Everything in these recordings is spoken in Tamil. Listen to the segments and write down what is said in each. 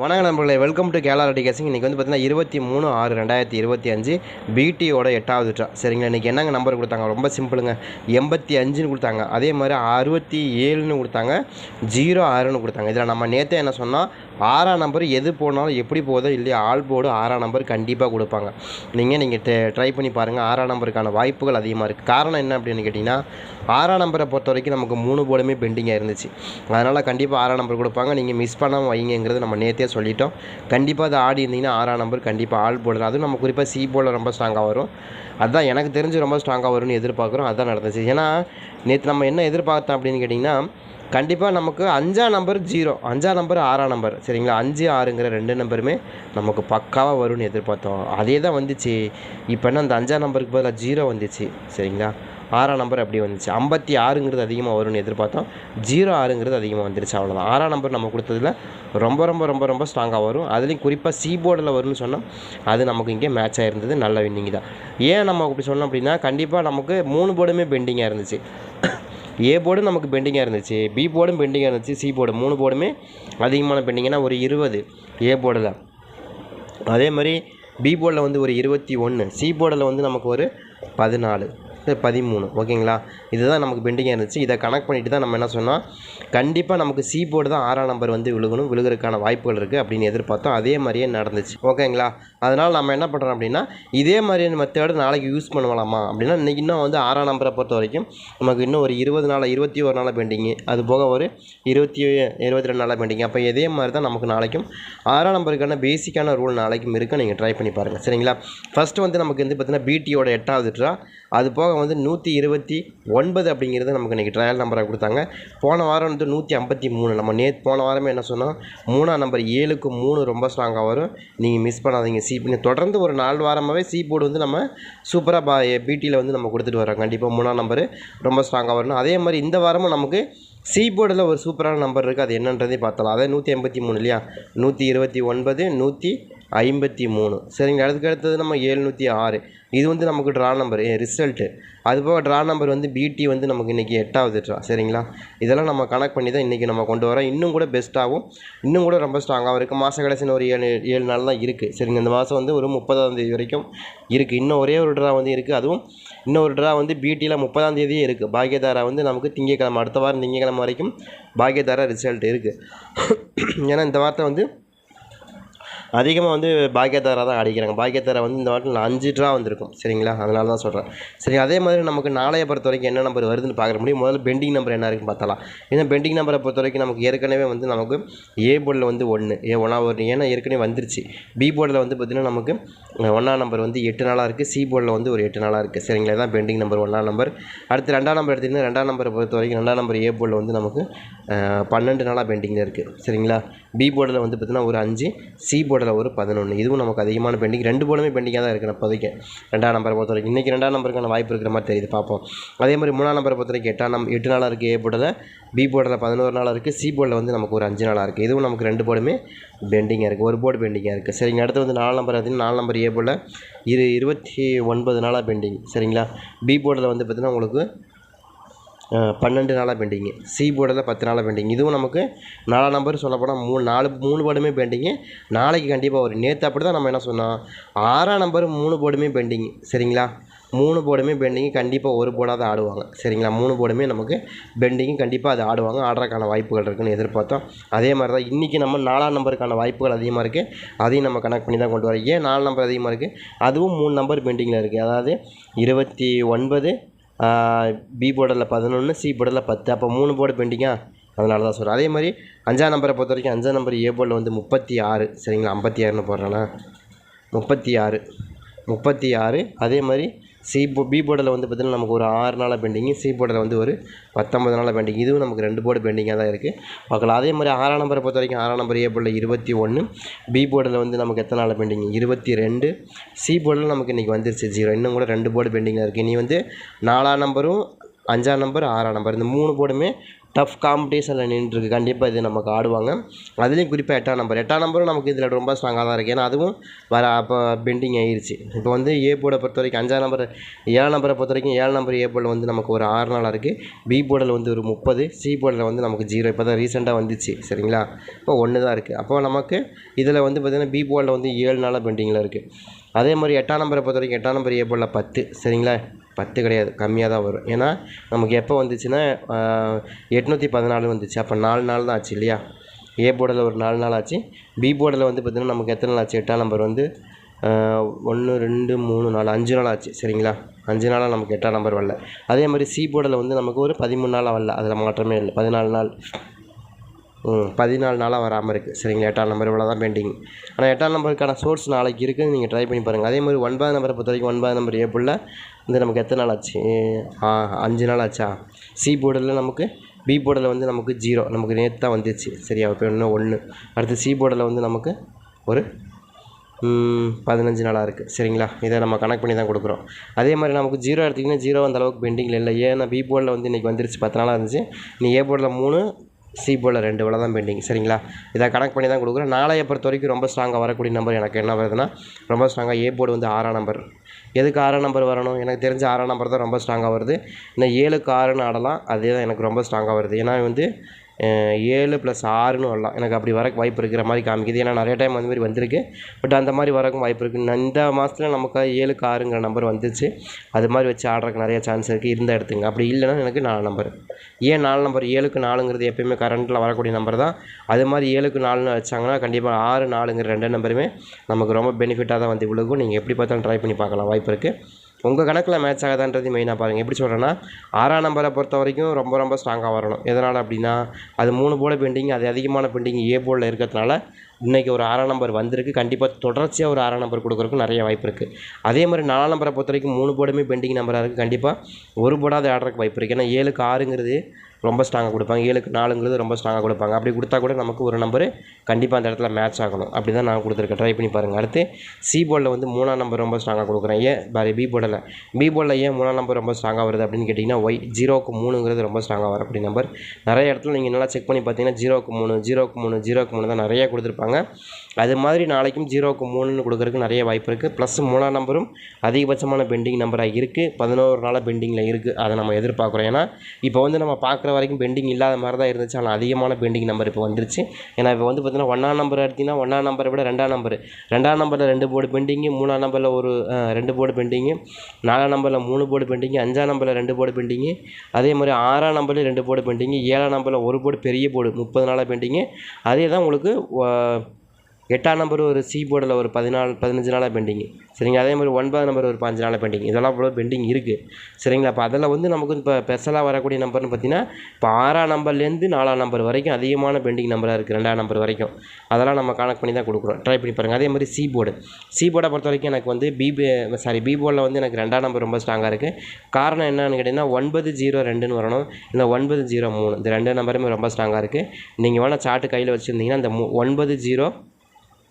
வணக்க நண்பர்களே வெல்கம் டு கேலா ரெட்டி கேசிங் இன்றைக்கி வந்து பார்த்தீங்கன்னா இருபத்தி மூணு ஆறு ரெண்டாயிரத்தி இருபத்தி அஞ்சு பிடியோட எட்டாவது ட்ரா. சரிங்களா இன்றைக்கி என்னங்க நம்பர் கொடுத்தாங்க? ரொம்ப சிம்பிளுங்க எண்பத்தி அஞ்சுன்னு கொடுத்தாங்க. அதே மாதிரி அறுபத்தி ஏழுன்னு கொடுத்தாங்க. ஜீரோ ஆறுன்னு கொடுத்தாங்க. இதில் நம்ம நேற்று என்ன சொன்னால் ஆறாம் நம்பர் எது போனாலும் எப்படி போதோ இல்லையா ஆல் போர்டு ஆறாம் நம்பர் கண்டிப்பாக கொடுப்பாங்க. நீங்கள் நீங்கள் ட்ரை பண்ணி பாருங்கள் ஆறாம் நம்பருக்கான வாய்ப்புகள் அதிகமாக இருக்குது காரணம் என்ன அப்படின்னு கேட்டிங்கன்னா ஆறாம் நம்பரை பொறுத்த வரைக்கும் நமக்கு மூணு போர்டுமே பெண்டிங்காக இருந்துச்சு. அதனால் கண்டிப்பாக ஆறாம் நம்பர் கொடுப்பாங்க. நீங்கள் மிஸ் பண்ணாமல் வைங்கிறது நம்ம நேற்றே சொல்லிட்டோம். கண்டிப்பாக அதை ஆடி இருந்தீங்கன்னா ஆறாம் நம்பர் கண்டிப்பாக ஆல் போர்டில் அதுவும் நம்ம குறிப்பாக சி போர்டில் ரொம்ப ஸ்ட்ராங்காக வரும். அதுதான் எனக்கு தெரிஞ்சு ரொம்ப ஸ்ட்ராங்காக வரும்னு எதிர்பார்க்குறோம். அதுதான் நடந்துச்சு. ஏன்னா நேற்று நம்ம என்ன எதிர்பார்த்தோம் அப்படின்னு கேட்டிங்கன்னா கண்டிப்பாக நமக்கு அஞ்சாம் நம்பர் ஜீரோ அஞ்சாம் நம்பர் ஆறாம் நம்பர் சரிங்களா? அஞ்சு ஆறுங்கிற ரெண்டு நம்பருமே நமக்கு பக்காவாக வரும்னு எதிர்பார்த்தோம். அதே தான் வந்துச்சு. இப்போ என்ன அந்த அஞ்சாம் நம்பருக்கு பதிலாக ஜீரோ வந்துச்சு. சரிங்களா? ஆறாம் நம்பர் அப்படி வந்துச்சு. ஐம்பத்தி ஆறுங்கிறது அதிகமாக வரும்னு எதிர்பார்த்தோம். ஜீரோ ஆறுங்கிறது அதிகமாக வந்துருச்சு. அவ்வளோதான் ஆறாம் நம்பர் நம்ம கொடுத்ததுல ரொம்ப ரொம்ப ரொம்ப ரொம்ப ஸ்ட்ராங்காக வரும். அதுலேயும் குறிப்பாக சி போர்டில் வரும்னு சொன்னால் அது நமக்கு இங்கே மேட்ச் ஆகிருந்தது நல்ல வின்னிங் தான். ஏன் நம்ம அப்படி சொன்னோம் அப்படின்னா கண்டிப்பாக நமக்கு மூணு போர்டுமே பெண்டிங்காக இருந்துச்சு. ஏ போர்டும் நமக்கு பெண்டிங்காக இருந்துச்சு. பி போர்டும் பெண்டிங்காக இருந்துச்சு. சி போர்டு மூணு போர்டுமே அதிகமான பெண்டிங்னா ஒரு இருபது. ஏ போர்டில் அதே மாதிரி பி போர்டில் வந்து ஒரு இருபத்தி ஒன்று சி போர்டில் வந்து நமக்கு ஒரு பதினாலு. பதிமூணு ஓகேங்களா? இதுதான் நமக்கு பெண்டிங்காக இருந்துச்சு. இதை கனெக்ட் பண்ணிட்டு தான் நம்ம என்ன சொன்னால் கண்டிப்பாக நமக்கு சி போர்டு தான் ஆறாம் நம்பர் வந்து விழுகணும் விழுகிறதுக்கான வாய்ப்புகள் இருக்குது அப்படின்னு எதிர்பார்த்தோம். அதே மாதிரியே நடந்துச்சு. ஓகேங்களா? அதனால் நம்ம என்ன பண்ணுறோம் அப்படின்னா இதே மாதிரியான மெத்தேடு நாளைக்கு யூஸ் பண்ணுவலாமா அப்படின்னா இன்றைக்கி இன்னும் வந்து ஆறாம் நம்பரை பொறுத்த வரைக்கும் நமக்கு இன்னும் ஒரு இருபது நாள் இருபத்தி ஒரு நாள் பெண்டிங்கு அது போக ஒரு இருபத்தி இருபத்தி ரெண்டு நாளாக பெண்டிங் அப்போ இதே மாதிரி தான் நமக்கு நாளைக்கும் ஆறாம் நம்பருக்கான பேசிக்கான ரூல் நாளைக்கும் இருக்குது நீங்கள் ட்ரை பண்ணி பாருங்கள் சரிங்களா? ஃபஸ்ட்டு வந்து நமக்கு வந்து பார்த்திங்கன்னா பிடியோட எட்டாவது ட்ரா. அது போக வந்து நூற்றி இருபத்தி ஒன்பது அப்படிங்கிறது நமக்கு இன்றைக்கி ட்ரையல் நம்பராக கொடுத்தாங்க. போன வாரம் வந்து நூற்றி ஐம்பத்தி மூணு. நம்ம நே போன வாரமே என்ன சொன்னோம்? மூணாம் நம்பர் ஏழுக்கு மூணு ரொம்ப ஸ்ட்ராங்காக வரும். நீங்கள் மிஸ் பண்ணாதீங்க. சி தொடர்ந்து ஒரு நாலு வாரமாகவே சி போர்டு வந்து நம்ம சூப்பராக பா பிடியில் வந்து நம்ம கொடுத்துட்டு வரோம் கண்டிப்பாக மூணாம் நம்பரு ரொம்ப ஸ்ட்ராங்காக வரணும். அதே மாதிரி இந்த வாரமும் நமக்கு சி போர்டில் ஒரு சூப்பரான நம்பர் இருக்குது அது என்னன்றதே பார்த்தலாம் அதே நூற்றி ஐம்பத்தி மூணு இல்லையா? நூற்றி இருபத்தி ஒன்பது நூற்றி ஐம்பத்தி மூணு. சரிங்க அதுக்கு அடுத்தது நம்ம ஏழ்நூற்றி ஆறு. இது வந்து நமக்கு ட்ரா நம்பர் ரிசல்ட்டு அது போக ட்ரா நம்பர் வந்து பிடி வந்து நமக்கு இன்றைக்கி எட்டாவது ட்ரா சரிங்களா? இதெல்லாம் நம்ம கனெக்ட் பண்ணி தான் இன்றைக்கி நம்ம கொண்டு வரோம். இன்னும் கூட பெஸ்ட்டாகவும் இன்னும் கூட ரொம்ப ஸ்ட்ராங்காகவும் இருக்குது மாத கடைசின்னு ஒரு ஏழு ஏழு நாள் தான் இருக்குது சரிங்க இந்த மாதம் வந்து ஒரு முப்பதாம் தேதி வரைக்கும் இருக்குது இன்னும் ஒரே ஒரு ட்ரா வந்து இருக்குது அதுவும் இன்னும் ஒரு ட்ரா வந்து பிடியில் முப்பதாம் தேதியே இருக்குது பாக்கியதாரா வந்து நமக்கு திங்கக்கிழமை அடுத்த வாரம் திங்கக்கிழமை வரைக்கும் பாக்கியதாரா ரிசல்ட் இருக்குது ஏன்னா இந்த வாரத்தை வந்து அதிகமாக வந்து பாக்கியத்தாரா தான் அடிக்கிறாங்க. பாக்கியத்தாரா வந்து இந்த வாட்டில் அஞ்சு ட்ரா வந்திருக்கும். சரிங்களா? அதனால தான் சொல்கிறேன் சரி அதே மாதிரி நமக்கு நாளைய பொறுத்த வரைக்கும் என்ன நம்பர் வருதுன்னு பார்க்குற முடியும். முதல்ல பெண்டிங் நம்பர் என்ன இருக்குன்னு பார்த்தலாம் ஏன்னா பெண்டிங் நம்பரை பொறுத்த வரைக்கும் நமக்கு ஏற்கனவே வந்து நமக்கு ஏ போர்டில் வந்து ஒன்று ஏ ஒன்றா ஒரு ஏன்னா ஏற்கனவே வந்துருச்சு. பி போர்டில் வந்து பார்த்திங்கன்னா நமக்கு ஒன்றாம் நம்பர் வந்து எட்டு நாளாக இருக்குது சி போர்டில் வந்து ஒரு எட்டு நாளாக இருக்குது சரிங்களா? தான் பெண்டிங் நம்பர் ஒன்றாம் நம்பர் அடுத்து ரெண்டாம் நம்பர் எடுத்திங்கன்னா ரெண்டாம் நம்பரை பொறுத்த வரைக்கும் ரெண்டாம் நம்பர் ஏ போர்டில் வந்து நமக்கு பன்னெண்டு நாளாக பெண்டிங்கில் இருக்குது சரிங்களா? பி போர்டில் வந்து பார்த்திங்கன்னா ஒரு அஞ்சு சி போர்டில் ஒரு பதினொன்று இதுவும் நமக்கு அதிகமான பெண்டிங். ரெண்டு போர்டுமே பெண்டிங்காக தான் இருக்குது இப்போதைக்கு. ரெண்டாம் நம்பரை பொறுத்த வரைக்கும் இன்றைக்கி ரெண்டாம் நம்பருக்கான வாய்ப்பு இருக்கிற மாதிரி தெரியுது. பார்ப்போம். அதே மாதிரி மூணாம் நம்பரை பொறுத்த வரைக்கும் எட்டாம் நம்பர் எட்டு நாளாக இருக்குது ஏ போர்டில் பி போர்டில் பதினோரு நாளாக இருக்குது சி போர்டில் வந்து நமக்கு ஒரு அஞ்சு நாளாக இருக்குது இதுவும் நமக்கு ரெண்டு போர்டுமே பெண்டிங்காக இருக்குது ஒரு போர்டு பெண்டிங்காக இருக்குது சரிங்க அடுத்து வந்து நாலு நம்பர் பார்த்தீங்கன்னா நாலு நம்பர் ஏ போர்டில் இரு இருபத்தி ஒன்பது நாளாக பெண்டிங். சரிங்களா? பி போர்டில் வந்து பார்த்திங்கன்னா உங்களுக்கு பன்னெண்டு நாளாக பெண்டிங்கு சி போர்டில் பத்து நாளாக பெண்டிங் இதுவும் நமக்கு நாலாம் நம்பர் சொல்லப்போனால் மூணு நாலு மூணு போர்டுமே பெண்டிங்கு நாளைக்கு கண்டிப்பாக வரும். நேற்று அப்படி தான் நம்ம என்ன சொன்னோம்? ஆறாம் நம்பர் மூணு போர்டுமே பெண்டிங்கு சரிங்களா? மூணு போர்டுமே பெண்டிங்கு கண்டிப்பாக ஒரு போர்டாக தான் ஆடுவாங்க. சரிங்களா? மூணு போர்டுமே நமக்கு பெண்டிங்கு கண்டிப்பாக அது ஆடுவாங்க. ஆடுறதுக்கான வாய்ப்புகள் இருக்குன்னு எதிர்பார்த்தோம். அதே மாதிரி தான் இன்றைக்கி நம்ம நாலாம் நம்பருக்கான வாய்ப்புகள் அதிகமாக இருக்குது அதையும் நம்ம கனெக்ட் பண்ணி தான் கொண்டு வரோம். ஏன் நாலு நம்பர் அதிகமாக இருக்குது அதுவும் மூணு நம்பர் பெண்டிங்கில் இருக்குது அதாவது இருபத்தி ஒன்பது பி போர்டில் பதினொன்று சி போர்டில் பத்து. அப்போ மூணு போர்டு பெண்டிங்கா அதனால தான் சொல்கிறேன் அதே மாதிரி அஞ்சாம் நம்பரை பொறுத்த வரைக்கும் அஞ்சாம் நம்பர் ஏ போர்டில் வந்து முப்பத்தி ஆறு. சரிங்களா? ஐம்பத்தி ஆறுன்னு போடுறேன்னா முப்பத்தி ஆறு. முப்பத்தி ஆறு. அதே மாதிரி சி போ பி போர்டில் வந்து பார்த்திங்கன்னா நமக்கு ஒரு ஆறு நாளாக பெண்டிங்கு சி போர்டில் வந்து ஒரு பத்தொம்பது நாளாக பெண்டிங் இதுவும் நமக்கு ரெண்டு போர்டு பெண்டிங்காக தான் இருக்குது பார்க்கலாம். அதே மாதிரி ஆறாம் நம்பரை பொறுத்த வரைக்கும் ஆறாம் நம்பர் ஏ போர்டில் இருபத்தி ஒன்று பி போர்டில் வந்து நமக்கு எத்தனை நாள் பெண்டிங் இருபத்தி ரெண்டு. சி போர்டில் நமக்கு இன்றைக்கி வந்துருச்சு ஜீரோ இன்னும் கூட ரெண்டு போர்டு பெண்டிங்காக இருக்குது இனி வந்து நாலாம் நம்பரும் அஞ்சாம் நம்பர் ஆறாம் நம்பர் இந்த மூணு போர்டுமே டஃப் காம்படிஷனில் நின்றுருக்கு. கண்டிப்பாக இது நமக்கு ஆடுவாங்க. அதுலேயும் குறிப்பாக எட்டாம் நம்பர் எட்டாம் நம்பரும் நமக்கு இதில் ரொம்ப ஸ்ட்ராங்காக தான் இருக்குது ஏன்னா அதுவும் வர அப்போ பெண்டிங் ஆகிருச்சு இப்போ வந்து ஏ போர்டை பொறுத்த வரைக்கும் அஞ்சாம் நம்பர் ஏழு நம்பரை பொறுத்த வரைக்கும் ஏழு நம்பர் ஏ போர்டில் வந்து நமக்கு ஒரு ஆறு நாளாக இருக்குது பி போர்டில் வந்து ஒரு முப்பது. சி போர்டில் வந்து நமக்கு ஜீரோ இப்போ தான் ரீசெண்டாக வந்துச்சு. சரிங்களா? இப்போ ஒன்று தான் இருக்குது அப்போ நமக்கு இதில் வந்து பார்த்திங்கன்னா பி போர்டில் வந்து ஏழு நாளாக பெண்டிங்கில் இருக்குது அதே மாதிரி எட்டாம் நம்பரை பொறுத்த வரைக்கும் எட்டாம் நம்பர் ஏ பத்து. சரிங்களா? பத்து கிடையாது. கம்மியாக தான் வரும். ஏன்னா நமக்கு எப்போ வந்துச்சுன்னா எட்நூற்றி பதினாலு வந்துச்சு. அப்போ நாலு நாள் தான் ஆச்சு இல்லையா? ஏ போர்டில் ஒரு நாலு நாள் ஆச்சு. பி போர்டில் வந்து பார்த்திங்கன்னா நமக்கு எத்தனை நாள் ஆச்சு? எட்டாம் நம்பர் வந்து ஒன்று ரெண்டு மூணு நாலு அஞ்சு நாள் ஆச்சு. சரிங்களா? அஞ்சு நாளாக நமக்கு எட்டாம் நம்பர் வரல. அதே மாதிரி சி போர்டில் வந்து நமக்கு ஒரு பதிமூணு நாளாக வரல. அதில் மாற்றமே இல்லை. பதினாலு நாள். பதினாலு நாளாக வராமல் இருக்குது சரிங்களா? எட்டாம் நம்பர் இவ்வளோ தான் பெண்டிங் ஆனால் எட்டாம் நம்பருக்கான சோர்ஸ் நாளைக்கு இருக்குது நீங்கள் ட்ரை பண்ணி பாருங்கள் அதே மாதிரி ஒன்பது நம்பரை பொறுத்த வரைக்கும் ஒன்பது நம்பர் ஏப்பிளில் வந்து நமக்கு எத்தனை நாள் ஆச்சு? ஆ அஞ்சு நாள் ஆச்சா? சி போர்டில் நமக்கு பி போர்டில் வந்து நமக்கு ஜீரோ நமக்கு நேற்று தான் வந்துச்சு. சரியா? இப்போ இன்னும் ஒன்று அடுத்து சி போர்டில் வந்து நமக்கு ஒரு பதினஞ்சு நாளாக இருக்குது சரிங்களா? இதை நம்ம கனெக்ட் பண்ணி தான் கொடுக்குறோம். அதே மாதிரி நமக்கு ஜீரோ எடுத்திங்கன்னா ஜீரோ அந்த அளவுக்கு பெண்டிங்கில் இல்லை. ஏன்னா பி போர்டில் வந்து இன்றைக்கி வந்துருச்சு. பத்து நாளாக இருந்துச்சு. நீ ஏ போர்டில் மூணு சி போர்டில் ரெண்டு வில தான் பெண்டிங் சரிங்களா? இதை கணக்கு பண்ணி தான் கொடுக்குறேன். நாளைய பொறுத்த வரைக்கும் ரொம்ப ஸ்ட்ராங்காக வரக்கூடிய நம்பர் எனக்கு என்ன வருதுன்னா ரொம்ப ஸ்ட்ராங்காக ஏ போர்டு வந்து ஆறாம் நம்பர் எதுக்கு ஆறாம் நம்பர் வரணும்? எனக்கு தெரிஞ்ச ஆறாம் நம்பர் தான் ரொம்ப ஸ்ட்ராங்காக வருது. இன்னும் ஏழுக்கு ஆறுன்னு ஆடலாம். அதே தான் எனக்கு ரொம்ப ஸ்ட்ராங்காக வருது. ஏன்னா வந்து ஏழு ப்ளஸ் ஆறுன்னு வரலாம். எனக்கு அப்படி வரக்கு வாய்ப்பு இருக்கிற மாதிரி காமிக்குது. ஏன்னா நிறைய டைம் அந்த மாதிரி வந்திருக்கு. பட் அந்த மாதிரி வரக்கும் வாய்ப்பு இருக்குது இந்த மாதத்தில் நமக்கு ஏழுக்கு ஆறுங்கிற நம்பர் வந்துச்சு. அது மாதிரி வச்சு ஆடுறதுக்கு நிறைய சான்ஸ் இருக்குது இருந்த எடுத்துங்க. அப்படி இல்லைன்னா எனக்கு நாலு நம்பர் ஏன் நாலு நம்பர் ஏழுக்கு நாலுங்கிறது எப்பயுமே கரண்ட்டில் வரக்கூடிய நம்பர் தான். அது மாதிரி ஏழுக்கு நாலுன்னு வச்சாங்கன்னா கண்டிப்பாக ஆறு நாலுங்கிற ரெண்டு நம்பருமே நமக்கு ரொம்ப பெனிஃபிட்டாக தான் வந்து விழுகும். நீங்கள் எப்படி பார்த்தாலும் ட்ரை பண்ணி பார்க்கலாம். வாய்ப்பு இருக்குது உங்கள் கணக்கில் மேட்ச் ஆகாதான்றது மெயினாக பாருங்கள் எப்படி சொல்கிறேன்னா ஆறாம் நம்பரை பொறுத்த வரைக்கும் ரொம்ப ரொம்ப ஸ்ட்ராங்காக வரணும். எதனால் அப்படின்னா அது மூணு போர்டு பெண்டிங் அது அதிகமான பெண்டிங் ஏ போர்டில் இருக்கிறதுனால இன்றைக்கி ஒரு ஆறாம் நம்பர் வந்திருக்கு. கண்டிப்பாக தொடர்ச்சியாக ஒரு ஆறாம் நம்பர் கொடுக்குறதுக்கு நிறைய வாய்ப்பு இருக்குது அதே மாதிரி நாலாம் நம்பரை பொறுத்த வரைக்கும் மூணு போர்டுமே பெண்டிங் நம்பராக இருக்குது கண்டிப்பாக ஒரு போர்டாவது ஆடுறதுக்கு வாய்ப்பு இருக்குது ஏன்னா ஏழுக்கு ஆறுங்கிறது ரொம்ப ஸ்ட்ராங்காக கொடுப்பாங்க. ஏழுக்கு நாலுங்கிறது ரொம்ப ஸ்ட்ராங்காக கொடுப்பாங்க. அப்படி கொடுத்தா கூட நமக்கு ஒரு நம்பர் கண்டிப்பாக அந்த இடத்துல மேட்ச் ஆகணும். அப்படி தான் நான் கொடுத்துருக்கேன் ட்ரை பண்ணி பாருங்கள் அடுத்து சி போர்டில் வந்து மூணாம் நம்பர் ரொம்ப ஸ்ட்ராங்காக கொடுக்குறேன். ஏன்? பாரு பி போர்டில் பி போர்டில் ஏன் மூணாம் நம்பர் ரொம்ப ஸ்ட்ராங்காக வருது அப்படின்னு கேட்டிங்கன்னா ஒய் ஜீரோக்கு மூணுங்கிறது ரொம்ப ஸ்ட்ராங்காக வரக்கூடிய நம்பர் நிறைய இடத்துல நீங்கள் நல்லா செக் பண்ணி பார்த்தீங்கன்னா ஜீரோக்கு மூணு ஜீரோக்கு மூணு ஜீரோக்கு மூணு தான் நிறைய கொடுத்துருப்பாங்க. அது மாதிரி நாளைக்கும் ஜீரோக்கு மூணுன்னு கொடுக்குறதுக்கு நிறைய வாய்ப்பு இருக்குது ப்ளஸ் மூணாம் நம்பரும் அதிகபட்சமான பெண்டிங் நம்பராக இருக்குது பதினோரு நாளாக பெண்டிங்கில் இருக்குது அதை நம்ம எதிர்பார்க்குறோம். ஏன்னா இப்போ வந்து நம்ம பார்க்குற வரைக்கும் பெண்டிங் இல்லாத மாதிரி தான் இருந்துச்சு. ஆனால் அதிகமான பெண்டிங் நம்பர் இப்போ வந்துருச்சு. ஏன்னா இப்போ வந்து பார்த்திங்கன்னா ஒன்றாம் நம்பர் எடுத்திங்கன்னா ஒன்றாம் நம்பரை விட ரெண்டாம் நம்பர் ரெண்டாம் நம்பரில் ரெண்டு போர்டு பெண்டிங்கு மூணாம் நம்பரில் ஒரு ரெண்டு போர்டு பெண்டிங்கு நாலாம் நம்பரில் மூணு போர்டு பெண்டிங்கு அஞ்சாம் நம்பரில் ரெண்டு போர்டு பெண்டிங்கு அதே மாதிரி ஆறாம் நம்பரில் ரெண்டு போர்டு பெண்டிங்கு ஏழாம் நம்பரில் ஒரு போர்டு பெரிய போர்டு முப்பது நாளாக பெண்டிங்கு அதே தான் உங்களுக்கு எட்டாம் நம்பர் ஒரு சி போர்டில் ஒரு பதினாலு பதினஞ்சு நாளாக பெண்டிங் சரிங்களா? அதே மாதிரி ஒன்பது நம்பர் ஒரு பாஞ்சு நாளாக பெண்டிங் இதெல்லாம் இவ்வளோ பெண்டிங் இருக்குது சரிங்களா? அப்போ அதில் வந்து நமக்கு இப்போ ஸ்பெஷலாக வரக்கூடிய நம்பர்னு பார்த்தீங்கன்னா இப்போ ஆறாம் நம்பர்லேருந்து நாலாம் நம்பர் வரைக்கும் அதிகமான பெண்டிங் நம்பராக இருக்குது ரெண்டாம் நம்பர் வரைக்கும். அதெல்லாம் நம்ம கனெக்ட் பண்ணி தான் கொடுக்குறோம். ட்ரை பண்ணி பாருங்கள் அதே மாதிரி சி போர்டு சி போர்டை பொறுத்த வரைக்கும் எனக்கு வந்து பி சாரி பி போர்டில் வந்து எனக்கு ரெண்டாம் நம்பர் ரொம்ப ஸ்ட்ராங்காக இருக்குது காரணம் என்னன்னு கேட்டிங்கன்னா ஒன்பது ஜீரோ ரெண்டுன்னு வரணும். இல்லை ஒன்பது ஜீரோ மூணு. இந்த ரெண்டு நம்பருமே ரொம்ப ஸ்ட்ராங்காக இருக்குது நீங்கள் வேணால் சார்ட்டு கையில் வச்சுருந்தீங்கன்னா அந்த ஒன்பது ஜீரோ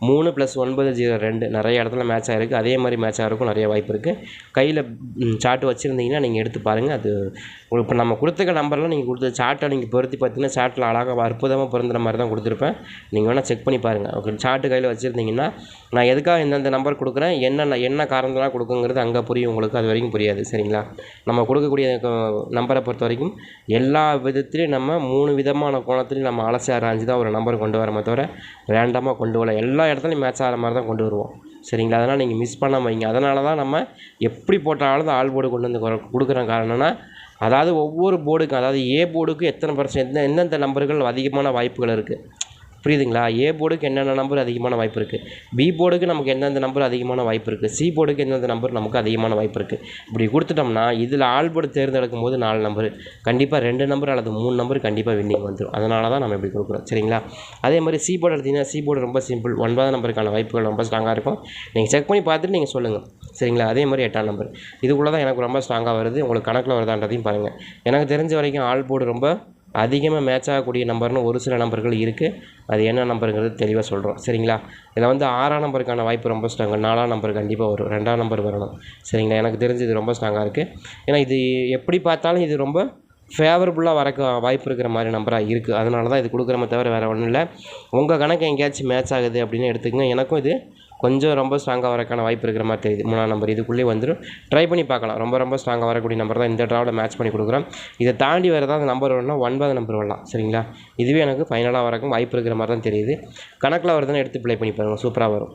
மூணு ப்ளஸ் ஒன்பது ஜீரோ ரெண்டு நிறைய இடத்துல மேட்ச் ஆகிருக்கு அதே மாதிரி மேட்ச் ஆகிறதுக்கும் நிறைய வாய்ப்பு இருக்குது கையில் சார்ட் வச்சுருந்தீங்கன்னா நீங்கள் எடுத்து பாருங்கள் அது இப்போ நம்ம கொடுத்துருக்க நம்பர்லாம் நீங்கள் கொடுத்த சார்ட்டை நீங்கள் பொருத்தி பார்த்தீங்கன்னா சார்ட்டில் அழகாக அற்புதமாக பொருந்துற மாதிரி தான் கொடுத்துருப்பேன். நீங்கள் வேணால் செக் பண்ணி பாருங்கள் ஓகே சார்ட்டு கையில் வச்சுருந்தீங்கன்னா நான் எதுக்காக இந்தந்த நம்பர் கொடுக்குறேன்? என்ன என்ன காரணத்தெலாம் கொடுக்குங்கிறது அங்கே புரியும். உங்களுக்கு அது வரைக்கும் புரியாது. சரிங்களா? நம்ம கொடுக்கக்கூடிய நம்பரை பொறுத்த வரைக்கும் எல்லா விதத்துலேயும் நம்ம மூணு விதமான கோணத்துலையும் நம்ம அலசி ஆராய்ஞ்சு தான் ஒரு நம்பர் கொண்டு வரமே தவிர ரேண்டமாக கொண்டு வரல. எல்லா இடத்துலையும் மேட்ச் ஆகிற மாதிரி தான் கொண்டு வருவோம். சரிங்களா? அதனால் நீங்கள் மிஸ் பண்ணாமல் வைங்க. அதனால தான் நம்ம எப்படி போட்டாலும் ஆள் போர்டு கொண்டு வந்து கொடுக்குற காரணம்னா அதாவது ஒவ்வொரு போர்டுக்கும் அதாவது ஏ போர்டுக்கு எத்தனை பர்சன்ட் எந்தெந்த நம்பர்கள் அதிகமான வாய்ப்புகள் இருக்குது புரியுதுங்களா? ஏ போர்டுக்கு என்னென்ன நம்பர் அதிகமான வாய்ப்பு இருக்குது பி போர்டுக்கு நமக்கு எந்தெந்த நம்பர் அதிகமான வாய்ப்பு இருக்குது சி போர்டுக்கு எந்தெந்த நம்பர் நமக்கு அதிகமான வாய்ப்பு இருக்குது இப்படி கொடுத்துட்டோம்னா இதில் ஆள் போர்டு தேர்ந்தெடுக்கும் போது நாலு நம்பர் கண்டிப்பாக ரெண்டு நம்பர் அல்லது மூணு நம்பர் கண்டிப்பாக வின்னிங் வந்துடும் அதனால தான் நம்ம இப்படி கொடுக்குறோம். சரிங்களா? அதே மாதிரி சி போர்டு எடுத்திங்கன்னா சி போர்டு ரொம்ப சிம்பிள் ஒன்பதாம் நம்பருக்கான வாய்ப்புகள் ரொம்ப ஸ்ட்ராங்காக இருக்கும். நீங்கள் செக் பண்ணி பார்த்துட்டு நீங்கள் சொல்லுங்கள் சரிங்களா? அதே மாதிரி எட்டாம் நம்பர் இதுக்குள்ளே தான் எனக்கு ரொம்ப ஸ்ட்ராங்காக வருது. உங்களுக்கு கணக்கில் வருதான்றதையும் பாருங்கள் எனக்கு தெரிஞ்ச வரைக்கும் ஆள் போர்டு ரொம்ப அதிகமாக மேட்ச் ஆகக்கூடிய நம்பர்னு ஒரு சில நம்பர்கள் இருக்குது அது என்ன நம்பருங்கிறது தெளிவாக சொல்கிறோம் சரிங்களா? இதில் வந்து ஆறாம் நம்பருக்கான வாய்ப்பு ரொம்ப ஸ்ட்ராங்கு நாலாம் நம்பர் கண்டிப்பாக வரும். ரெண்டாம் நம்பர் வரணும். சரிங்களா? எனக்கு தெரிஞ்சு இது ரொம்ப ஸ்ட்ராங்காக இருக்குது ஏன்னா இது எப்படி பார்த்தாலும் இது ரொம்ப ஃபேவரபுளாக வரக்கு வாய்ப்பு இருக்கிற மாதிரி நம்பராக இருக்குது அதனால தான் இது கொடுக்குறமே தவிர வேறு ஒன்றும் இல்லை. உங்கள் கணக்கு எங்கேயாச்சும் மேட்ச் ஆகுது அப்படின்னு எடுத்துக்கங்க. எனக்கும் இது கொஞ்சம் ரொம்ப ஸ்ட்ராங்காக வரக்கான வாய்ப்பு இருக்கிற மாதிரி தெரியுது. மூணாம் நம்பர் இதுக்குள்ளேயே வந்துடும் ட்ரை பண்ணி பார்க்கலாம். ரொம்ப ரொம்ப ஸ்ட்ராங்காக வரக்கூடிய நம்பர் தான் இந்த ட்ராவில் மேட்ச் பண்ணி கொடுக்குறோம். இதை தாண்டி வரதான் அந்த நம்பர் வரணும்னா ஒன்பது நம்பர் வரலாம். சரிங்களா? இதுவே எனக்கு ஃபைனலாக வரக்கும் வாய்ப்பு இருக்கிற மாதிரி தான் தெரியுது. கணக்கில் வருதுன்னு எடுத்து ப்ளே பண்ணி பாருங்கள் சூப்பராக வரும்.